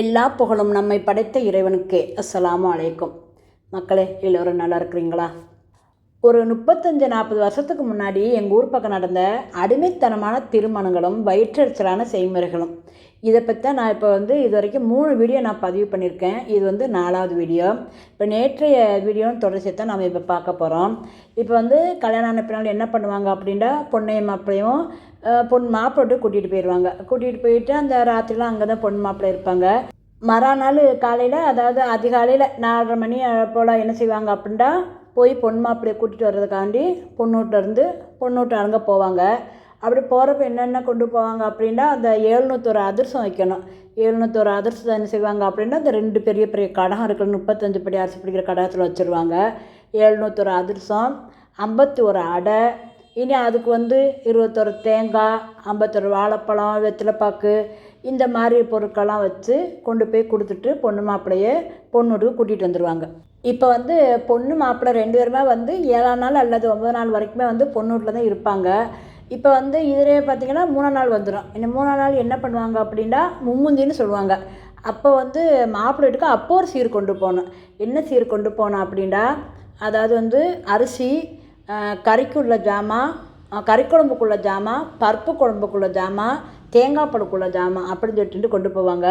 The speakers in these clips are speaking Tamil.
எல்லா புகழும் நம்மை படைத்த இறைவனுக்கே அஸ்ஸலாமு அலைக்கும். மக்களே எல்லோரும் நல்லா இருக்கிறீங்களா? ஒரு முப்பத்தஞ்சு நாற்பது வருஷத்துக்கு முன்னாடி எங்கள் ஊர் பக்கம் நடந்த அடிமைத்தனமான திருமணங்களும் வயிற்றெரிச்சலான செய்முறைகளும் இதை பற்றி தான் நான் இப்போ வந்து இது வரைக்கும் மூணு வீடியோ நான் பதிவு பண்ணியிருக்கேன் இது வந்து நாலாவது வீடியோ இப்போ நேற்றைய வீடியோன்னு தொடர்ச்சி தான் நம்ம இப்போ பார்க்க போகிறோம் இப்போ வந்து கல்யாணம் ஆன பின்னால் என்ன பண்ணுவாங்க அப்படின்னா பொண்ணையும் மாப்பிளையும் பொன் மாப்பிள்ளை கூட்டிகிட்டு போயிடுவாங்க கூட்டிகிட்டு போயிட்டு அந்த ராத்திரிலாம் அங்கே தான் பொண்ணு மாப்பிள்ளை இருப்பாங்க. மறுநாள் காலையில் அதாவது அதிகாலையில் நாலரை மணி போல் என்ன செய்வாங்க அப்படின்னா போய் பொண்ணு மாப்பிள்ளையை கூட்டிகிட்டு வர்றதுக்காண்டி பொண்ணூட்டிலேருந்து பொண்ணூட்டு அங்கே போவாங்க. அப்படி போகிறப்ப என்னென்ன கொண்டு போவாங்க அப்படின்னா அந்த ஏழ்நூத்தொரு அதிரசம் வைக்கணும். ஏழ்நூத்தொரு அதிரசத்தை என்ன செய்வாங்க அப்படின்னா அந்த ரெண்டு பெரிய பெரிய கடகம் இருக்குது முப்பத்தஞ்சு படி அரிசி பிடிக்கிற கடகத்தில் வச்சுருவாங்க. ஏழ்நூத்தொரு அதிரசம் ஐம்பத்தி ஒரு அடை இனி அதுக்கு வந்து இருபத்தொரு தேங்காய் ஐம்பத்தொரு வாழைப்பழம் வெற்றிலைப்பாக்கு இந்த மாதிரி பொருட்கள்லாம் வச்சு கொண்டு போய் கொடுத்துட்டு பொண்ணு மாப்பிள்ளையே பொண்ணுட்டுக்கு கூட்டிகிட்டு வந்துடுவாங்க இப்போ வந்து பொண்ணு மாப்பிள்ளை ரெண்டு பேருமே வந்து ஏழாம் நாள் அல்லது ஒன்பது நாள் வரைக்குமே வந்து பொண்ணு வீட்டில் தான் இருப்பாங்க. இப்போ வந்து இதிலே பார்த்தீங்கன்னா மூணாம் நாள் வந்துடும் இந்த மூணாம் நாள் என்ன பண்ணுவாங்க அப்படின்னா மும்முந்தின்னு சொல்லுவாங்க. அப்போ வந்து மாப்பிள்ளை வீட்டுக்கு அப்போ ஒரு சீர் கொண்டு போகணும். என்ன சீர் கொண்டு போனோம் அப்படின்னா அதாவது வந்து அரிசி கறிக்குள்ள ஜாமான் கறிக்குழம்புக்குள்ள ஜாமான் பருப்பு குழம்புக்குள்ள ஜாமான் தேங்காய் பழக்குள்ள ஜாமான் அப்படின்னு சொல்லிட்டு கொண்டு போவாங்க.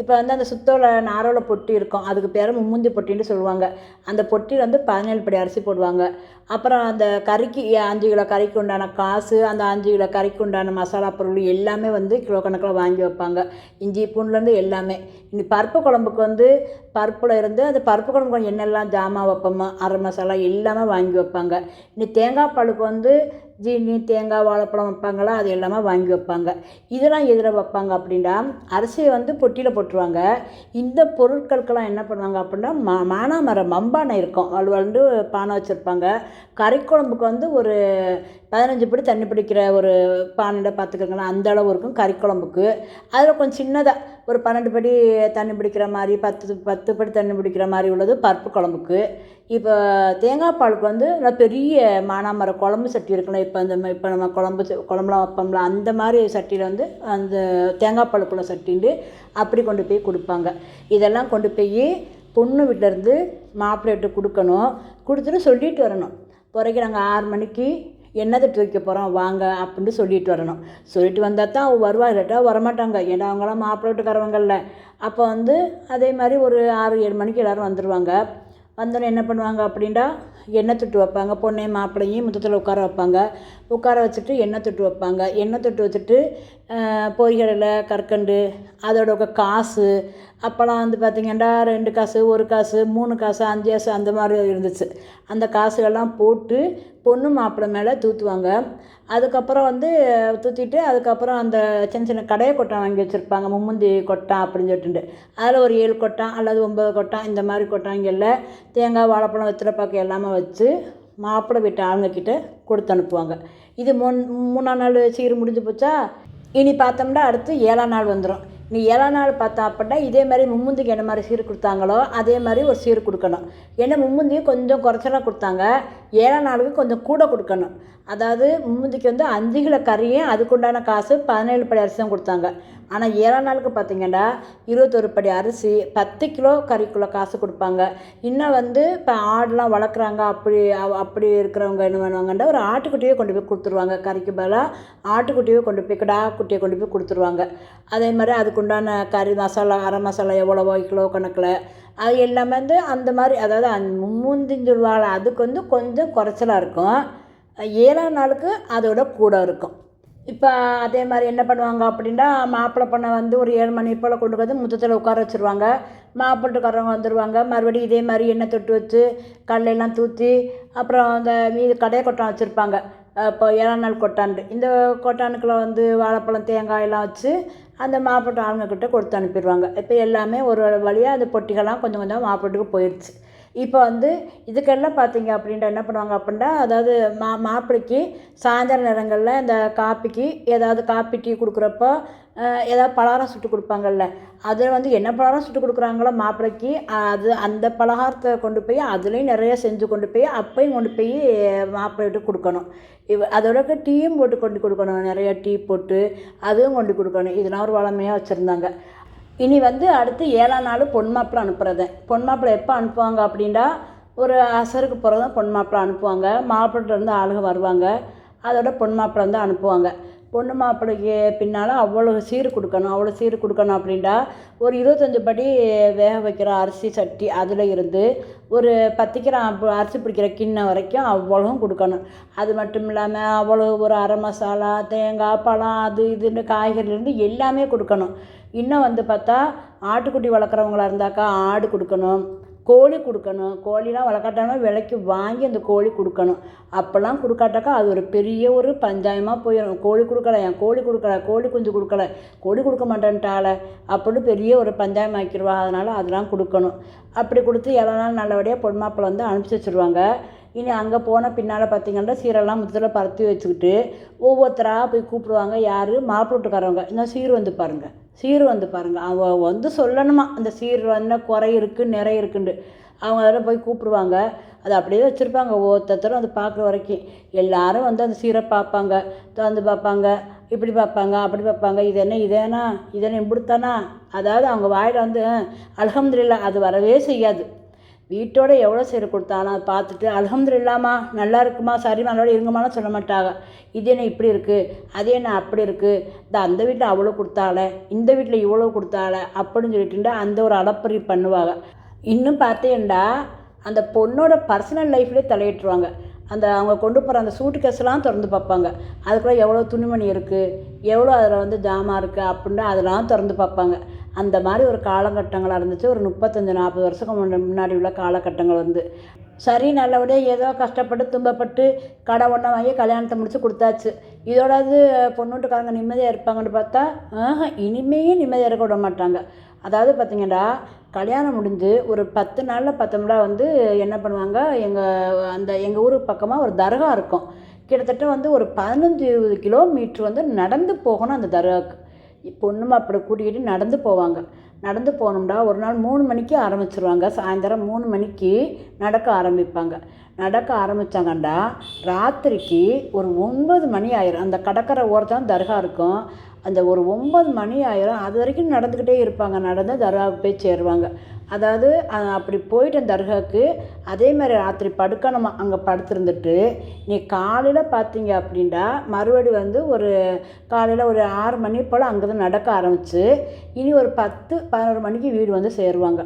இப்போ வந்து அந்த சுத்தோல நாரோல பொட்டி இருக்கும். அதுக்கு பேர் மும்முந்தி பொட்டின்னு சொல்லுவாங்க. அந்த பொட்டியில் வந்து பதினேழு படி அரிசி போடுவாங்க. அப்புறம் அந்த கறிக்கு அஞ்சு கிலோ கறிக்கு உண்டான காசு அந்த அஞ்சு கிலோ கறிக்கு உண்டான மசாலா பொருள் எல்லாமே வந்து கிலோ கணக்கில் வாங்கி வைப்பாங்க. இஞ்சி பூண்டுலேருந்து எல்லாமே. இந்த பருப்பு குழம்புக்கு வந்து பருப்பில் இருந்து அந்த பருப்பு குழம்புக்கு என்னெல்லாம் ஜாமான் வைப்போமோ அரை மசாலா எல்லாமே வாங்கி வைப்பாங்க. இனி தேங்காய் பாலுக்கு வந்து ஜீனி தேங்காய் வாழைப்பழம் வைப்பாங்களா? அது எல்லாமே வாங்கி வைப்பாங்க. இதெல்லாம் எதில் வைப்பாங்க அப்படின்னா அரிசியை வந்து பொட்டியில் போட்டுருவாங்க. இந்த பொருட்களுக்கெல்லாம் என்ன பண்ணுவாங்க அப்படின்னா மா மானாமரம் மம்பானை இருக்கும். அது வந்து பானை வச்சுருப்பாங்க. கறிக்குழம்புக்கு வந்து ஒரு பதினஞ்சு படி தண்ணி பிடிக்கிற ஒரு பானையில் பார்த்துக்கோங்களேன் அந்த அளவு இருக்கும் கறிக்குழம்புக்கு. அதில் கொஞ்சம் சின்னதாக ஒரு பன்னெண்டு படி தண்ணி பிடிக்கிற மாதிரி பத்து பத்து படி தண்ணி பிடிக்கிற மாதிரி உள்ளது பருப்பு குழம்புக்கு. இப்போ தேங்காய் பாலுக்கு வந்து நல்லா பெரிய மானாமர குழம்பு சட்டி இருக்குல்ல இப்போ அந்த இப்போ நம்ம குழம்பு ச- குழம்புலாம் வைப்போம்ல அந்த மாதிரி சட்டியில் வந்து அந்த தேங்காய் பாலுக்குள்ள சட்டின்ட்டு அப்படி கொண்டு போய் கொடுப்பாங்க. இதெல்லாம் கொண்டு போய் பொண்ணு வீட்டிலேருந்து மாப்பிள்ளைகிட்ட கொடுக்கணும். கொடுத்துட்டு சொல்லிட்டு வரணும். பிறகு நாங்கள் ஆறு மணிக்கு எண்ணெய் தட்டு வைக்க போகிறோம் வாங்க அப்படின்னு சொல்லிட்டு வரணும். சொல்லிட்டு வந்தால் தான் வருவாங்க வருவா. இல்லாட்டா வரமாட்டாங்க. ஏன்னா அவங்களாம் மாப்பிள்ளை வீட்டுக்காரவங்கல்ல. அப்போ வந்து அதே மாதிரி ஒரு ஆறு ஏழு மணிக்கு எல்லோரும் வந்துடுவாங்க வந்தோடனே என்ன பண்ணுவாங்க அப்படின்னா எண்ணெய் தொட்டு வைப்பாங்க. பொண்ணையும் மாப்பிள்ளையும் முத்தத்தில் உட்கார வைப்பாங்க. உட்கார வச்சுட்டு எண்ணெய் தொட்டு வைப்பாங்க. எண்ணெய் தொட்டு வச்சுட்டு பொய்கடலை கற்கண்டு அதோட காசு அப்போலாம் வந்து பார்த்திங்கன்னா ரெண்டு காசு ஒரு காசு மூணு காசு அஞ்சு காசு அந்த மாதிரி இருந்துச்சு. அந்த காசுகள்லாம் போட்டு பொண்ணு மாப்பிள்ளை மேலே தூற்றுவாங்க அதுக்கப்புறம் வந்து தூற்றிட்டு அதுக்கப்புறம் அந்த சின்ன சின்ன கடையை கொட்டான் வாங்கி வச்சுருப்பாங்க. மும்முந்தி கொட்டான் அப்படின்னு சொல்லிட்டு. அதில் ஒரு ஏழு கொட்டான் அல்லது ஒம்பது கொட்டான் இந்த மாதிரி கொட்டாங்கல்ல தேங்காய் வாழைப்பழம் வெத்திலைப்பாக்கு எல்லாமே வச்சு மாப்பிள்ளை வீட்டு ஆளுங்கக்கிட்ட கொடுத்து அனுப்புவாங்க. இது மூணு மூணாம் நாள் சீர் முடிஞ்சு போச்சா? இனி பார்த்தோம்னா அடுத்து ஏழாம் நாள் வந்துடும் நீ ஏழாம் நாள் பார்த்தா அப்படின்னா இதே மாதிரி மும்முந்திக்கு என்ன மாதிரி சீர் கொடுத்தாங்களோ அதே மாதிரி ஒரு சீர் கொடுக்கணும். ஏன்னா மும்முந்தி கொஞ்சம் குறைச்சலாக கொடுத்தாங்க. ஏழாம் நாளுக்கு கொஞ்சம் கூட கொடுக்கணும். அதாவது மும்முந்திக்கு வந்து அஞ்சு கிலோ கறியும் அதுக்குண்டான காசு பதினேழு படி அரிசி தான் கொடுத்தாங்க. ஆனால் ஏழாம் நாளுக்கு பார்த்தீங்கன்னா இருபத்தொரு படி அரிசி பத்து கிலோ கறிக்குள்ளே காசு கொடுப்பாங்க. இன்னும் வந்து இப்போ ஆடெலாம் வளர்க்குறாங்க அப்படி அப்படி இருக்கிறவங்க என்ன பண்ணுவாங்கன்னா ஒரு ஆட்டுக்குட்டியே கொண்டு போய் கொடுத்துருவாங்க. கறிக்கு பதிலாக ஆட்டுக்குட்டியே கொண்டு போய் கிடா குட்டியை கொண்டு போய் கொடுத்துருவாங்க. அதே மாதிரி அதுக்குண்டான கறி மசாலா அரை மசாலா எவ்வளவோ கிலோ கணக்கில். அது எல்லாமே வந்து அந்த மாதிரி அதாவது அந்த மும்முந்தின்னு சொல்லுவாங்க அதுக்கு வந்து கொஞ்சம் குறைச்சலாக இருக்கும். ஏழாம் நாளுக்கு அதோட கூட இருக்கும். இப்போ அதே மாதிரி என்ன பண்ணுவாங்க அப்படின்னா மாப்பிள்ளை பொண்ணை வந்து ஒரு ஏழு மணி போல் கொண்டு வந்து முத்தத்தில் உட்கார வச்சுருவாங்க. மாப்பிள்ளைக்காரவங்க வந்துடுவாங்க மறுபடியும் இதே மாதிரி எண்ணெய் தொட்டு வச்சு கடலையெல்லாம் தூற்றி அப்புறம் அந்த மீது கடையை கொட்டான் வச்சுருப்பாங்க. இப்போ ஏழாம் நாள் கொட்டான்ட்டு இந்த கொட்டானுக்கில் வந்து வாழைப்பழம் தேங்காய் எல்லாம் வச்சு அந்த மாப்பிள்ளை ஆளுங்கக்கிட்ட கொடுத்து அனுப்பிடுவாங்க. இப்போ எல்லாமே ஒரு வழியாக அந்த பொட்டிகள்லாம் கொஞ்சம் கொஞ்சம் மாப்பிள்ளைக்கு போயிடுச்சு இப்போ வந்து இதுக்கெல்லாம் பார்த்தீங்க அப்படின்ட்டு என்ன பண்ணுவாங்க அப்படின்னா அதாவது மா மாப்பிள்ளைக்கு சாயந்தர நேரங்களில் இந்த காப்பிக்கு ஏதாவது காப்பி டீ கொடுக்குறப்போ ஏதாவது பலகாரம் சுட்டு கொடுப்பாங்கல்ல அதில் வந்து என்ன பலகாரம் சுட்டு கொடுக்குறாங்களோ மாப்பிள்ளைக்கு அது அந்த பலகாரத்தை கொண்டு போய் அதுலேயும் நிறைய செஞ்சு கொண்டு போய் அப்பையும் கொண்டு போய் மாப்பிள்ளைகிட்ட கொடுக்கணும். இவ அதோட டீயும் போட்டு கொண்டு கொடுக்கணும். நிறைய டீ போட்டு அதுவும் கொண்டு கொடுக்கணும். இதெல்லாம் ஒரு வளமையாக வச்சுருந்தாங்க. இனி வந்து அடுத்து ஏழாம் நாள் பொன் மாப்பிள்ளை அனுப்புறது. பொன் மாப்பிள்ளை எப்போ அனுப்புவாங்க அப்படின்னா ஒரு அசருக்கு பிறகு தான் பொன் மாப்பிள்ளை அனுப்புவாங்க. மாப்பிள்ளைட்ட இருந்து ஆளுங்க வருவாங்க. அதோட பொன் மாப்பிள்ளை வந்து அனுப்புவாங்க. பொண்ணு மாப்பிள்ளைக்கு பின்னால் அவ்வளோ சீர் கொடுக்கணும். அவ்வளோ சீர் கொடுக்கணும் அப்படின்டா ஒரு இருபத்தஞ்சி படி வேக வைக்கிற அரிசி சட்டி அதில் இருந்து ஒரு பத்து கிராம் அரிசி பிடிக்கிற கிண்ணம் வரைக்கும் அவ்வளவும் கொடுக்கணும். அது மட்டும் இல்லாமல் அவ்வளோ ஒரு அரை மசாலா தேங்காய் பழம் அது இதுன்னு காய்கறிலேருந்து எல்லாமே கொடுக்கணும். இன்னும் வந்து பார்த்தா ஆட்டுக்குட்டி வளர்க்குறவங்களா இருந்தாக்கா ஆடு கொடுக்கணும் கோழி கொடுக்கணும். கோழிலாம் வளர்க்காட்டாம விலைக்கு வாங்கி அந்த கோழி கொடுக்கணும். அப்போல்லாம் கொடுக்காட்டாக்கா அது ஒரு பெரிய ஒரு பஞ்சாயமாக போயிடும் கோழி கொடுக்கல என் கோழி கொடுக்கல கோழி குஞ்சு கொடுக்கல கோழி கொடுக்க மாட்டேன்ட்டால அப்படின்னு பெரிய ஒரு பஞ்சாயம் ஆக்கிடுவா அதனால் அதெல்லாம் கொடுக்கணும். அப்படி கொடுத்து எவ்வளோ நாள் நல்லபடியாக பொன்மாப்பிள்ளை வந்து அனுப்பிச்சி வச்சுருவாங்க. இனி அங்கே போன பின்னால் பார்த்தீங்கன்னா சீரெல்லாம் முத்தத்தில் பருத்தி வச்சுக்கிட்டு ஒவ்வொருத்தராக போய் கூப்பிடுவாங்க. யார்? மாப்பிள்ளை வீட்டுக்காரவங்க இந்த சீர் வந்து பாருங்கள் சீர் வந்து பாருங்கள் அவங்க வந்து சொல்லணுமா? அந்த சீர் என்ன குறை இருக்குது நிறை இருக்குண்டு அவங்க போய் கூப்பிடுவாங்க. அதை அப்படியே வச்சுருப்பாங்க. ஒவ்வொருத்தரும் அது பார்க்குற வரைக்கும். எல்லாரும் வந்து அந்த சீரை பார்ப்பாங்க. திறந்து பார்ப்பாங்க. இப்படி பார்ப்பாங்க அப்படி பார்ப்பாங்க. இது என்ன இதேனா இதென்ன என்ன இப்படித்தானா? அதாவது அவங்க வாயில் வந்து அல்ஹம்துலில்லா அது வரவே செய்யாது. வீட்டோட எவ்வளோ சீர் கொடுத்தாலும் அதை பார்த்துட்டு அல்ஹம்துலில்லாமா நல்லா இருக்குமா சரிம்மா அதோட இருங்கம்மான்னு சொல்ல மாட்டாங்க. இது என்ன இப்படி இருக்குது அது என்ன அப்படி இருக்குது இந்த அந்த வீட்டில் அவ்வளோ கொடுத்தால இந்த வீட்டில் இவ்வளோ கொடுத்தால அப்படின்னு சொல்லிட்டு அந்த ஒரு அளப்பறி பண்ணுவாங்க. இன்னும் பார்த்தேன்டா அந்த பொண்ணோட பர்சனல் லைஃப்லேயே தலையிட்டுருவாங்க. அந்த அவங்க கொண்டு போகிற அந்த சூட்டு கேஸ்லாம் திறந்து பார்ப்பாங்க. அதுக்குள்ளே எவ்வளோ துணிமணி இருக்குது எவ்வளோ அதில் வந்து ஜாமான் இருக்குது அப்படின்னு அதெல்லாம் திறந்து பார்ப்பாங்க. அந்த மாதிரி ஒரு காலகட்டங்களாக இருந்துச்சு. ஒரு முப்பத்தஞ்சு நாற்பது வருஷத்துக்கு முன்னாடி உள்ள காலகட்டங்கள் வந்து. சரி நல்லபடியாக ஏதோ கஷ்டப்பட்டு துன்பப்பட்டு கடை ஒன்றை வாங்கி கல்யாணத்தை முடித்து கொடுத்தாச்சு. இதோடாவது பொண்ணுட்டுக்காரங்க நிம்மதியாக இருப்பாங்கன்னு பார்த்தா இனிமேயும் நிம்மதியாக இருக்க விட மாட்டாங்க. அதாவது பார்த்திங்கன்னா கல்யாணம் முடிஞ்சு ஒரு பத்து நாளில் பத்தொம்பதா வந்து என்ன பண்ணுவாங்க எங்கள் அந்த எங்கள் ஊருக்கு பக்கமாக ஒரு தர்கா இருக்கும். கிட்டத்தட்ட வந்து ஒரு பதினஞ்சு இருபது கிலோமீட்ரு வந்து நடந்து போகணும் அந்த தர்காவுக்கு. பொண்ணும் அப்படி கூட்டிக்கிட்டு நடந்து போவாங்க. நடந்து போனோம்னா ஒரு நாள் மூணு மணிக்கு ஆரம்பிச்சிருவாங்க. சாயந்தரம் மூணு மணிக்கு நடக்க ஆரம்பிப்பாங்க. நடக்க ஆரம்பித்தாங்கண்டா ராத்திரிக்கு ஒரு ஒன்பது மணி ஆயிரும். அந்த கடற்கரை ஓரத்தான் தர்கா இருக்கும். அந்த ஒரு ஒன்பது மணி ஆயிரும். அது வரைக்கும் நடந்துக்கிட்டே இருப்பாங்க. நடந்து தர்காவுக்கு போய் சேருவாங்க. அதாவது அப்படி போயிட்டேன் தர்காவுக்கு. அதே மாதிரி ராத்திரி படுக்கணுமா அங்கே படுத்திருந்துட்டு நீ காலையில் பார்த்தீங்க அப்படின்னா மறுபடி வந்து ஒரு காலையில் ஒரு ஆறு மணி போல் அங்கே தான் நடக்க ஆரம்பித்து இனி ஒரு பத்து பதினோரு மணிக்கு வீடு வந்து சேருவாங்க.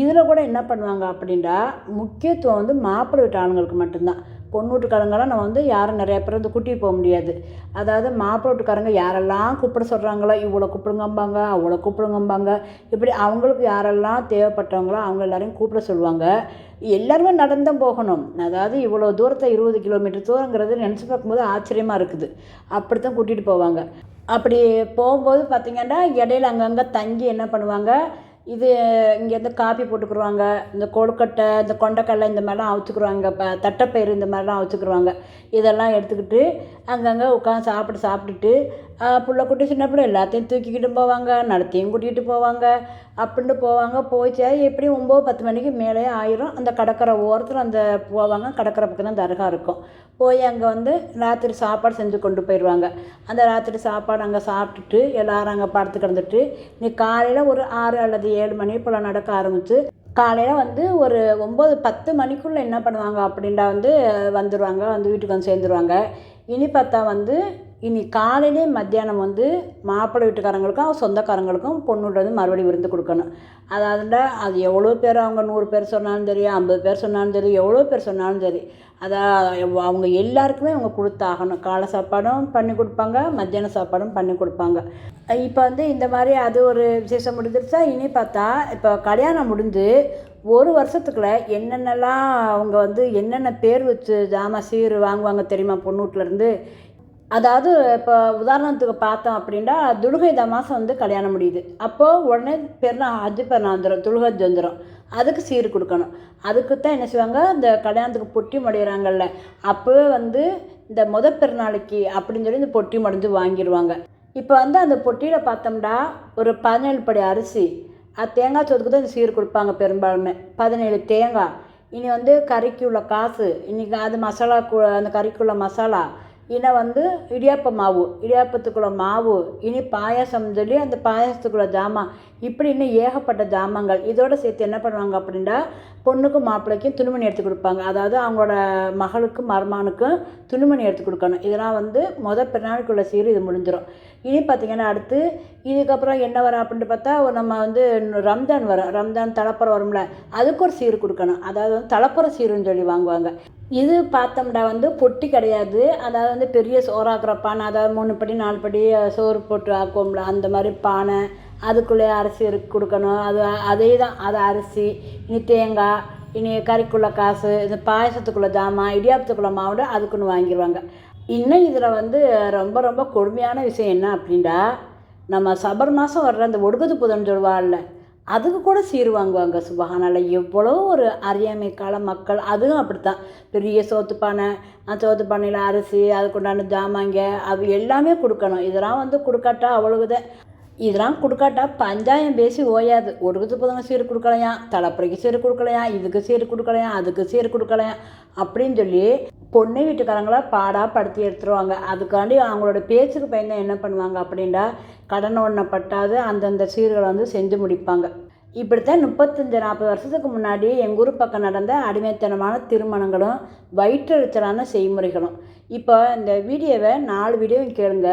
இதில் கூட என்ன பண்ணுவாங்க அப்படின்னா முக்கியத்துவம் வந்து மாப்பிள்ளை வீட்டு ஆளுங்களுக்கு மட்டும்தான். பொண்ணு நம்ம வந்து யாரும் நிறைய பேர் வந்து கூட்டிகிட்டு போக முடியாது. அதாவது மாப்பிள்ளை வீட்டுக்காரங்க யாரெல்லாம் கூப்பிட சொல்கிறாங்களோ இவ்வளோ கூப்பிடுங்கம்பாங்க அவ்வளோ கூப்பிடுங்கம்பாங்க. இப்படி அவங்களுக்கு யாரெல்லாம் தேவைப்பட்டவங்களோ அவங்க எல்லாரையும் கூப்பிட சொல்லுவாங்க. எல்லாருமே நடந்தும் போகணும். அதாவது இவ்வளோ தூரத்தை இருபது கிலோமீட்டர் தூரங்கிறது நினச்சி பார்க்கும்போது ஆச்சரியமாக இருக்குது. அப்படி தான் கூட்டிகிட்டு போவாங்க. அப்படி போகும்போது பார்த்திங்கன்னா இடையில அங்கங்கே தங்கி என்ன பண்ணுவாங்க? இது இங்கேருந்து காப்பி போட்டுக்குருவாங்க. இந்த கொழுக்கட்டை இந்த கொண்டக்கடலை இந்த மாதிரிலாம் அவிச்சுக்குருவாங்க. இப்போ தட்டைப்பயிறு இந்த மாதிரிலாம் அவிச்சுக்குருவாங்க. இதெல்லாம் எடுத்துக்கிட்டு அங்கங்கே உட்காந்து சாப்பிட்டு சாப்பிட்டுட்டு ஆஹ், குட்டி சின்ன பிள்ளை எல்லாத்தையும் தூக்கிக்கிட்டு போவாங்க நடத்தியும் கூட்டிகிட்டு போவாங்க. அப்படின்ட்டு போவாங்க. போய்ச்சா எப்படியும் ஒம்பது பத்து மணிக்கு மேலே ஆயிரும். அந்த கடற்கரை ஓரத்தில் அந்த போவாங்க. கடற்கரை பக்கம் தான் தர்கா இருக்கும். போய் அங்கே வந்து ராத்திரி சாப்பாடு செஞ்சு கொண்டு போயிடுவாங்க. அந்த ராத்திரி சாப்பாடு அங்கே சாப்பிட்டுட்டு எல்லாரும் அங்கே படுத்து கிடந்துட்டு நீ காலையில் ஒரு ஆறு அல்லது ஏழு மணி போல் நடக்க ஆரம்பித்து காலையில் வந்து ஒரு ஒம்பது பத்து மணிக்குள்ளே என்ன பண்ணுவாங்க அப்படின்டா வந்து வந்துடுவாங்க வந்து வீட்டுக்கு வந்து சேர்ந்துருவாங்க. இனி பார்த்தா வந்து இனி காலையிலே மத்தியானம் வந்து மாப்பிள்ளை வீட்டுக்காரங்களுக்கும் சொந்தக்காரங்களுக்கும் பொண்ணுகிட்ட வந்து மறுபடியும் விருந்து கொடுக்கணும். அதாவதுல அது எவ்வளோ பேர் அவங்க நூறு பேர் சொன்னாலும் சரி ஐம்பது பேர் சொன்னாலும் சரி எவ்வளோ பேர் சொன்னாலும் சரி அதான் அவங்க எல்லாருக்குமே அவங்க கொடுத்தாகணும். காலை சாப்பாடும் பண்ணி கொடுப்பாங்க மத்தியான சாப்பாடும் பண்ணி கொடுப்பாங்க. இப்போ வந்து இந்த மாதிரி அது ஒரு விசேஷம் முடிஞ்சிருச்சா? இனி பார்த்தா இப்போ கல்யாணம் முடிஞ்சு ஒரு வருஷத்துக்குள்ள என்னென்னலாம் அவங்க வந்து என்னென்ன பேர் வச்சு ஜாமான் சீர் வாங்குவாங்க தெரியுமா? பொண்ணு வீட்டிலேருந்து அதாவது இப்போ உதாரணத்துக்கு பார்த்தோம் அப்படின்னா துலுகை மாதம் வந்து கல்யாணம் முடியுது. அப்போது உடனே பெருநா அஜி பெருநா வந்துடும் துலுகஜ் வந்துடும் அதுக்கு சீர் கொடுக்கணும். அதுக்கு தான் என்ன செய்வாங்க? இந்த கல்யாணத்துக்கு பொட்டி முடையிறாங்கல்ல அப்போவே வந்து இந்த முத பெருநாளைக்கு அப்படின்னு சொல்லி இந்த பொட்டி முடைஞ்சு வாங்கிடுவாங்க இப்போ வந்து அந்த பொட்டியில் பார்த்தோம்னா ஒரு பதினேழு படி அரிசி. அது தேங்காய் சோத்துக்கு தான் இந்த சீர் கொடுப்பாங்க பெரும்பாலுமே. பதினேழு தேங்காய். இனி வந்து கறிக்கு உள்ள காசு இன்றைக்கி அது மசாலா கு- அந்த கறிக்குள்ள மசாலா இன்னும் வந்து இடியாப்ப மாவு இடியாப்பத்துக்குள்ள மாவு இனி பாயாசம் சொல்லி அந்த பாயாசத்துக்குள்ள ஜாமான் இப்படி இன்னும் ஏகப்பட்ட ஜாமான்கள் இதோட சேர்த்து என்ன பண்ணுவாங்க அப்படின்னா பொண்ணுக்கும் மாப்பிள்ளைக்கும் துணிமணி எடுத்து கொடுப்பாங்க. அதாவது அவங்களோட மகளுக்கும் மருமானுக்கும் துணிமணி எடுத்து கொடுக்கணும். இதெல்லாம் வந்து மொதல் பிறநாளுக்குள்ள சீர் இது முடிஞ்சிடும் இனி பார்த்திங்கன்னா அடுத்து இதுக்கப்புறம் என்ன வரும் அப்படின்ட்டு பார்த்தா ஒரு நம்ம வந்து ரம்ஜான் வரும். ரம்ஜான் தலைப்புறம் வரும்ல அதுக்கு ஒரு சீர் கொடுக்கணும். அதாவது வந்து தலைப்புற சீருன்னு சொல்லி வாங்குவாங்க. இது பார்த்தோம்னா வந்து பொட்டி கிடையாது. அதாவது வந்து பெரிய சோறாக்குற பானை அதாவது மூணு படி நாலு படி சோறு போட்டு ஆக்குவோம்ல அந்த மாதிரி பானை அதுக்குள்ளே அரிசி கொடுக்கணும். அது அதே தான் அது அரிசி இனி தேங்காய் இனி கறிக்குள்ளே காசு இந்த பாயசத்துக்குள்ளே ஜாமான் இடியாபத்துக்குள்ளே மாவுட அதுக்குன்னு வாங்கிடுவாங்க இன்னும் இதில் வந்து ரொம்ப ரொம்ப கொடுமையான விஷயம் என்ன அப்படின்னா நம்ம சபர் மாதம் வர்ற அந்த ஒடுக்குது புதன் சொல்வாள்ல அதுக்கு கூட சீர் வாங்குவாங்க சுபஹானால எவ்வளோ ஒரு அறியாமை கால மக்கள் அதுவும் அப்படித்தான். பெரிய சோத்துப்பானை சோத்து பானையில் அரிசி அதுக்குண்டான ஜாமாங்க அது எல்லாமே கொடுக்கணும். இதெல்லாம் வந்து கொடுக்காட்டா அவ்வளவுதான். இதெல்லாம் கொடுக்காட்டா பஞ்சாயம் பேசி ஓயாது. ஒடுக்குது புதங்க சீர் கொடுக்கலையாம் தலைப்புறைக்கு சீர் கொடுக்கலையாம் இதுக்கு சீர் கொடுக்கலையாம் அதுக்கு சீர் கொடுக்கலையாம் அப்படின்னு சொல்லி பொண்ணு வீட்டுக்காரங்கள பாடாக படுத்தி எடுத்துருவாங்க. அதுக்காண்டி அவங்களோட பேச்சுக்கு பயந்து என்ன பண்ணுவாங்க அப்படின்டா கடன் ஒன்றை பட்டாது அந்தந்த சீர்களை வந்து செஞ்சு முடிப்பாங்க. இப்படித்தான் முப்பத்தஞ்சு நாற்பது வருஷத்துக்கு முன்னாடி எங்கள் ஊர் பக்கம் நடந்த அடிமைத்தனமான திருமணங்களும் வயிற்றெழுச்சலான செய்முறைகளும். இப்போ இந்த வீடியோவை நாலு வீடியோவும் கேளுங்க.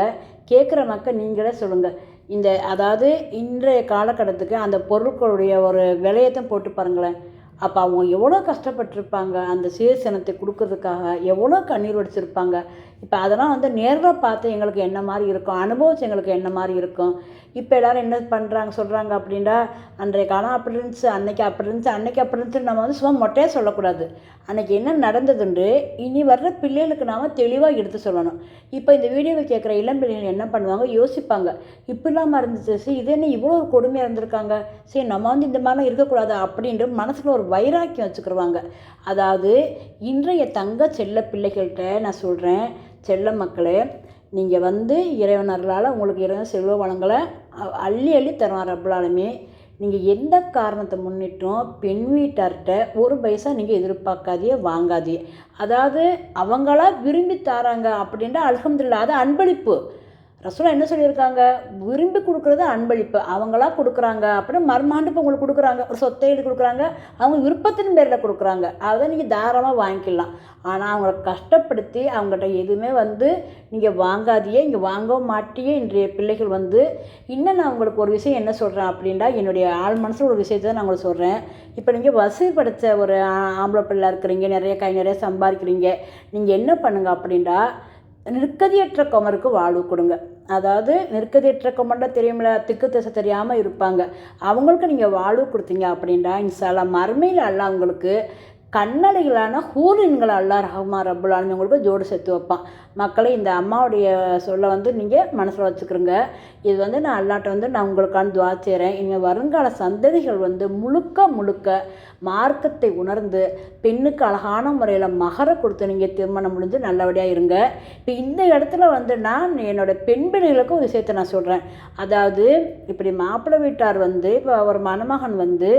கேட்குற மக்கள் நீங்களே சொல்லுங்கள் இந்த அதாவது இன்றைய காலகட்டத்துக்கு அந்த பொருட்களுடைய ஒரு விலையத்தையும் போட்டு பாருங்களேன். அப்போ அவங்க எவ்வளோ கஷ்டப்பட்டிருப்பாங்க. அந்த சுயசனத்தை கொடுக்கறதுக்காக எவ்வளோ கண்ணீர் வடிச்சிருப்பாங்க. இப்போ அதெல்லாம் வந்து நேரில் பார்த்து எங்களுக்கு என்ன மாதிரி இருக்கும்? அனுபவிச்சு எங்களுக்கு என்ன மாதிரி இருக்கும்? இப்போ எல்லோரும் என்ன பண்ணுறாங்க சொல்கிறாங்க அப்படின்னா அன்றைய காலம் அப்படி இருந்துச்சு அன்னைக்கு அப்படி இருந்துச்சு அன்னைக்கு அப்படி இருந்துச்சு நம்ம வந்து சும்மா மொட்டையாக சொல்லக்கூடாது. அன்றைக்கி என்ன நடந்ததுண்டு இனி வர்ற பிள்ளைகளுக்கு நாம் தெளிவாக எடுத்து சொல்லணும். இப்போ இந்த வீடியோவை கேட்குற இளம் பிள்ளைகள் என்ன பண்ணுவாங்க யோசிப்பாங்க. இப்படிலாமா இருந்துச்சு சரி இது என்ன இவ்வளோ ஒரு கொடுமையாக இருந்திருக்காங்க? சரி நம்ம வந்து இந்த மாதிரிலாம் இருக்கக்கூடாது அப்படின்ட்டு மனசில் ஒரு வைராக்கியம் வச்சுக்கிடுவாங்க அதாவது இன்றைய தங்க செல்ல பிள்ளைகள்கிட்ட நான் சொல்கிறேன் செல்ல மக்களே நீங்கள் வந்து இறைவனர்களால் உங்களுக்கு இறைவன் செல்வ வளங்களை அள்ளி அள்ளி தருவார் ரப்பலாலுமே. நீங்கள் எந்த காரணத்தை முன்னிட்டும் பெண் வீட்டார்கிட்ட ஒரு பைசா நீங்கள் எதிர்பார்க்காதே வாங்காதே அதாவது அவங்களா விரும்பி தராங்க அப்படின்ட்டு அல்ஹம்துலில்லாஹ் அது அன்பளிப்பு. ரசூலா என்ன சொல்லியிருக்காங்க? விரும்பி கொடுக்குறது அன்பளிப்பு. அவங்களா கொடுக்குறாங்க அப்படின்னு மர்மாண்டு இப்போ உங்களுக்கு கொடுக்குறாங்க. ஒரு சொத்தை எழுதி கொடுக்குறாங்க. அவங்க விருப்பத்தின் பேரில் கொடுக்குறாங்க. அதை நீங்கள் தாராளமாக வாங்கிக்கலாம். ஆனால் அவங்கள கஷ்டப்படுத்தி அவங்ககிட்ட எதுவுமே வந்து நீங்கள் வாங்காதியே இங்கே வாங்கவும் மாட்டியே இன்றைய பிள்ளைகள் வந்து இன்னும் நான் உங்களுக்கு ஒரு விஷயம் என்ன சொல்கிறேன் அப்படின்னா என்னுடைய ஆள் மனசில் ஒரு விஷயத்தை நான் உங்களுக்கு சொல்கிறேன் இப்போ நீங்கள் வசதி படைத்த ஒரு ஆம்பளை பிள்ளை இருக்கிறீங்க. நிறைய கை நிறைய சம்பாதிக்கிறீங்க. நீங்கள் என்ன பண்ணுங்கள் அப்படின்னா நிற்கதியற்ற குமருக்கு வாழ்வு கொடுங்க. அதாவது நெருக்கதியற்ற குமர்னா தெரியுமில்ல திக்கு திசை தெரியாமல் இருப்பாங்க. அவங்களுக்கு நீங்கள் வாழ்வு கொடுத்தீங்க அப்படின்னா இன்சாலா மறுமையில் அல்ல அவங்களுக்கு கண்ணடைகளான ஹூரின்களை அல்லா ரஹ்மா ரப்புல்லாலுமே உங்களுக்கு ஜோடு சேர்த்து வைப்பான். மக்களை இந்த அம்மாவுடைய சொல்ல வந்து நீங்கள் மனசில் வச்சுக்கிறோங்க இது வந்து நான் அல்லாட்ட வந்து நான் உங்களுக்கான துவா செய்கிறேன் இனிமேல் வருங்கால சந்ததிகள் வந்து முழுக்க முழுக்க மார்க்கத்தை உணர்ந்து பெண்ணுக்கு அழகான முறையில் மகர கொடுத்து நீங்கள் திருமணம் முடிஞ்சு நல்லபடியாக இருங்க. இப்போ இந்த இடத்துல வந்து நான் என்னோட பெண் பிள்ளைகளுக்கு ஒரு விஷயத்தை நான் சொல்கிறேன் அதாவது இப்படி மாப்பிள்ளை வீட்டார் வந்து இப்போ ஒரு மணமகன் வந்து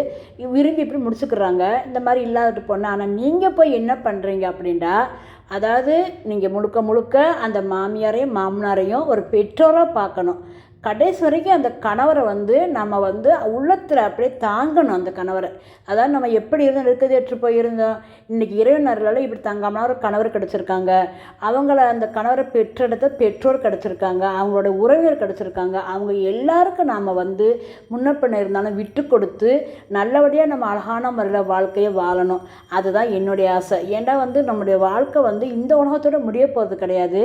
விரும்பி இப்படி முடிச்சுக்கிறாங்க. இந்த மாதிரி இல்லாதட்டு பொண்ணு ஆனால் நீங்கள் போய் என்ன பண்ணுறீங்க அப்படின்னா அதாவது நீங்கள் முழுக்க முழுக்க அந்த மாமியாரையும் மாமனாரையும் ஒரு பெற்றோராக பார்க்கணும். கடைசி வரைக்கும் அந்த கணவரை வந்து நம்ம வந்து உள்ளத்தில் அப்படியே தாங்கணும் அந்த கணவரை. அதாவது நம்ம எப்படி இருந்தோம் இருக்கிறது ஏற்று போயிருந்தோம்? இன்றைக்கி இறைவனர்களால் இப்படி தங்காமலாம் ஒரு கணவர் கிடச்சிருக்காங்க. அவங்கள அந்த கணவரை பெற்றெடுத்த பெற்றோர் கிடச்சிருக்காங்க. அவங்களோட உறவினர் கிடச்சிருக்காங்க. அவங்க எல்லாருக்கும் நாம் வந்து முன்னப்பின்ன இருந்தாலும் விட்டு கொடுத்து நல்லபடியாக நம்ம அழகான முறையில் வாழ்க்கையை வாழணும். அதுதான் என்னுடைய ஆசை. ஏன்டா வந்து நம்முடைய வாழ்க்கை வந்து இந்த உலகத்தோடு முடிய போகிறது கிடையாது.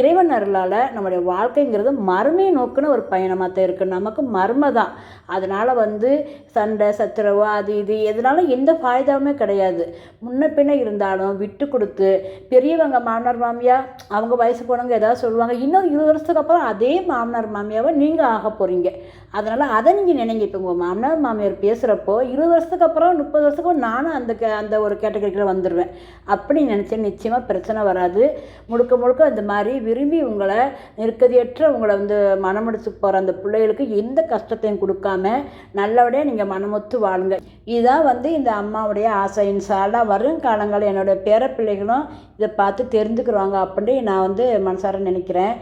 இறைவன் அருளால் நம்முடைய வாழ்க்கைங்கிறது மறுமையை நோக்குன்னு ஒரு பயணமாக தான் இருக்குது நமக்கு மர்ம தான். அதனால் வந்து சண்டை சத்துரவு அது இது எதனாலும் எந்த ஃபாயுதாவுமே கிடையாது. முன்ன பின்ன இருந்தாலும் விட்டு கொடுத்து பெரியவங்க மாமனார் மாமியா அவங்க வயசு போனவங்க ஏதாவது சொல்லுவாங்க. இன்னும் இருபது வருஷத்துக்கு அப்புறம் அதே மாமனார் மாமியாவை நீங்கள் ஆக போகிறீங்க அதனால் அதை நீங்கள் நினைங்க இப்போ உங்கள் மாமனார் மாமியார் பேசுகிறப்போ இருபது வருஷத்துக்கு அப்புறம் முப்பது வருஷத்துக்கு நானும் அந்த கே அந்த ஒரு கேட்டகரிக்குள்ளே வந்துடுவேன் அப்படி நினச்சா நிச்சயமாக பிரச்சனை வராது. முழுக்க முழுக்க இந்த மாதிரி விரும்பி உங்களை நெருக்கதியற்ற உங்களை வந்து மனமுடிச்சு போகிற அந்த பிள்ளைகளுக்கு எந்த கஷ்டத்தையும் கொடுக்காம நல்லபடியாக நீங்கள் மனமொத்து வாழுங்க. இதுதான் வந்து இந்த அம்மாவுடைய ஆசை. இன்சாலா வரும் காலங்களில் என்னுடைய பேர பிள்ளைகளும் இதை பார்த்து தெரிஞ்சுக்கிடுவாங்க அப்படின்னு நான் வந்து மனசார நினைக்கிறேன்.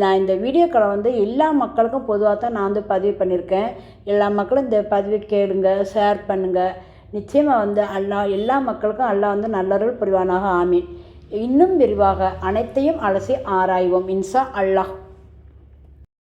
நான் இந்த வீடியோக்களை வந்து எல்லா மக்களுக்கும் பொதுவாக தான் நான் வந்து பதிவு பண்ணியிருக்கேன். எல்லா மக்களும் இந்த பதிவு கேளுங்க ஷேர் பண்ணுங்கள் நிச்சயமாக வந்து அல்லாஹ் எல்லா மக்களுக்கும் அல்லாஹ் வந்து நல்லருள் புரிவானாக ஆமீன். இன்னும் விரிவாக அனைத்தையும் அலசி ஆராய்வோம். இன்சா அல்லாஹ்.